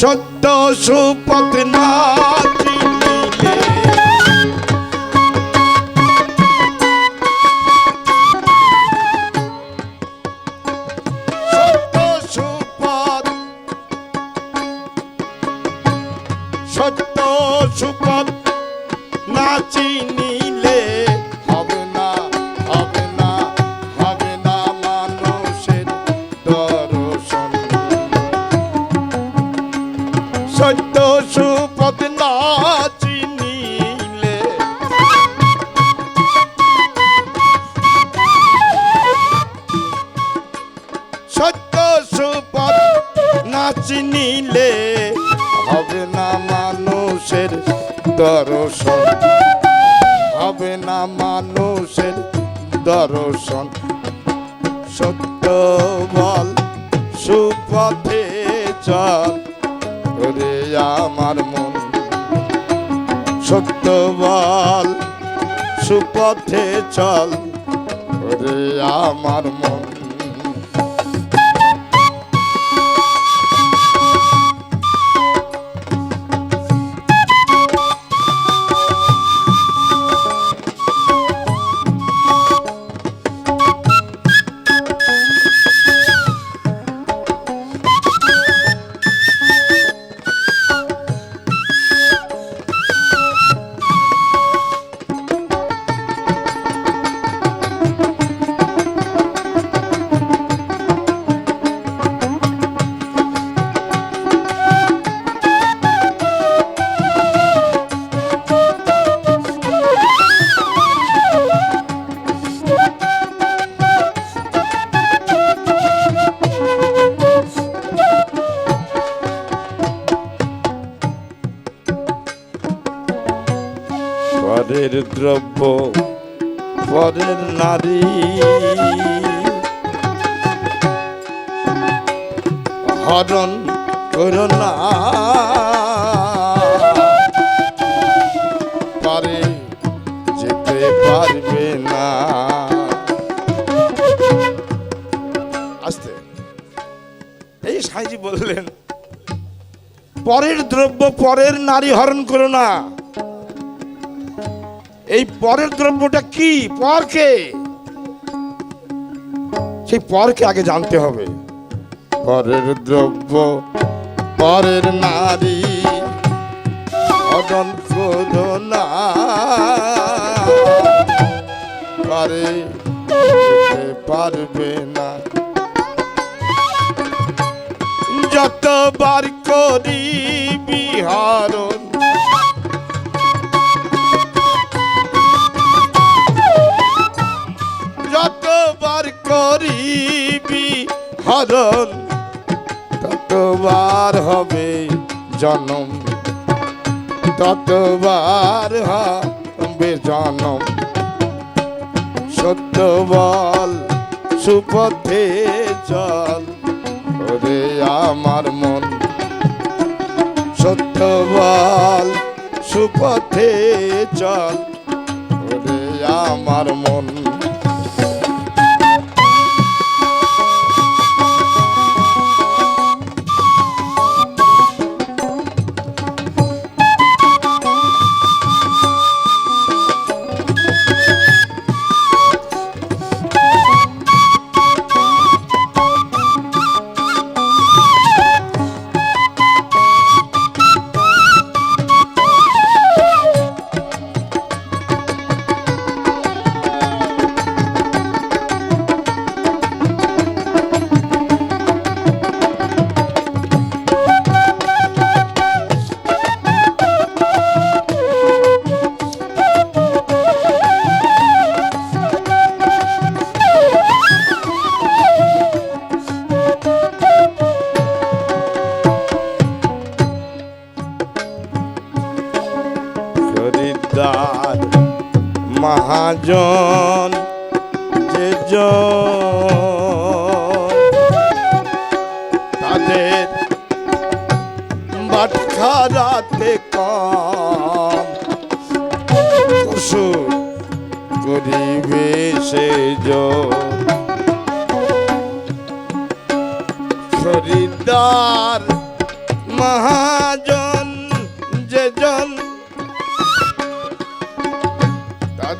সত্য সুপথ না সত্য সুপথ। না চিনিলে সুপথ না চিনিলে সত্য সুপথ না চিনিলে হবে না মানুষের দর্শন। হবে না মানুষের দর্শন। সত্য বল সুপথে চল। ওরে আমার মন। সত্য বল সুপথে চল ওরে আমার মন। পরের দ্রব্য পরের নারী। হরণ করো না। পারে যেতে পারবে না। আস্তে। এই সাইজি বললেন, পরের দ্রব্য পরের নারী হরণ করো না। এই পরের দ্রব্যটা কি? পরকে? সেই পরকে আগে জানতে হবে। পরের দ্রব্য, পরের নারী পারে পারবে না। যতবার করি বিহারণ হরণ ততবার হবে জনম। ততবার হবে জনম। সত্য বল, সুপথে চল, ওরে আমার মন। সত্য বল, সুপথে চল, ওরে আমার মন। মহাজন যে তাদের বাটখারাতে কম। পশু গরিবে সে খরিদ্দার মহাজন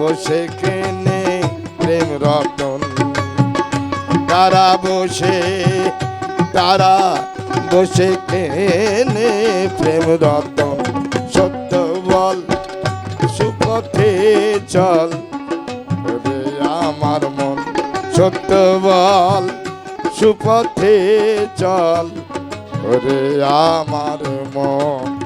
বসে কেনে প্রেম রতন? তারা বসে তারা বসে কেনে প্রেম রতন? সত্য বল, সুপথে চল। রে আমার মন, সত্য বল, সুপথে চল। রে আমার মন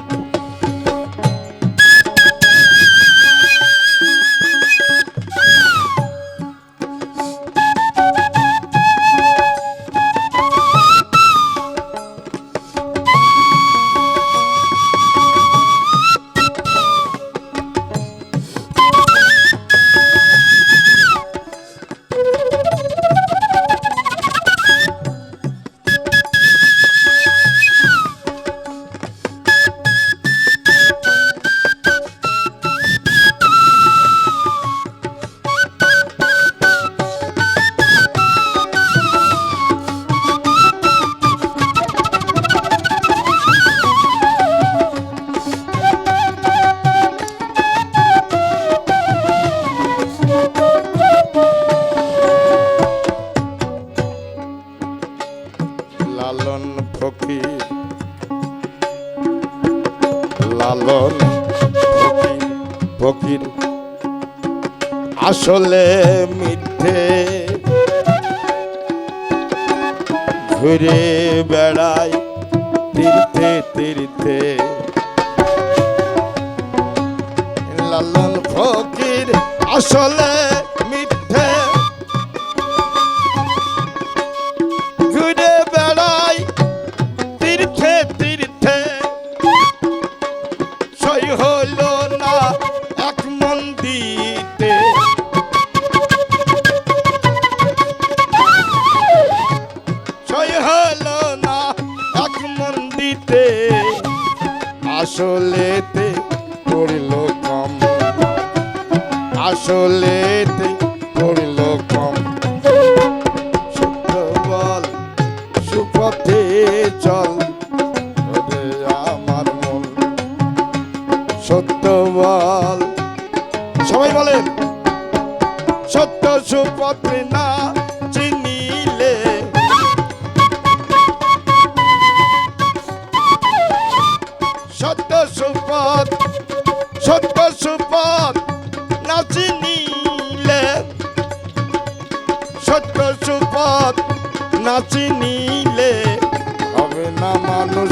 ফকির আসলে মিথ্যে। ঘুরে বেড়ায় তীর্থে তীর্থে। লালন ফকির আসলে আসলেতে পড়ল কম আসলেতে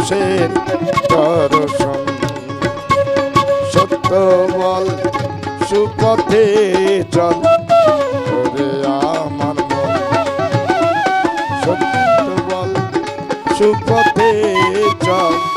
মানুষের দর্শন। সত্য বল সুপথে চল। ওরে আমার মন সত্য বল সুপথে চল।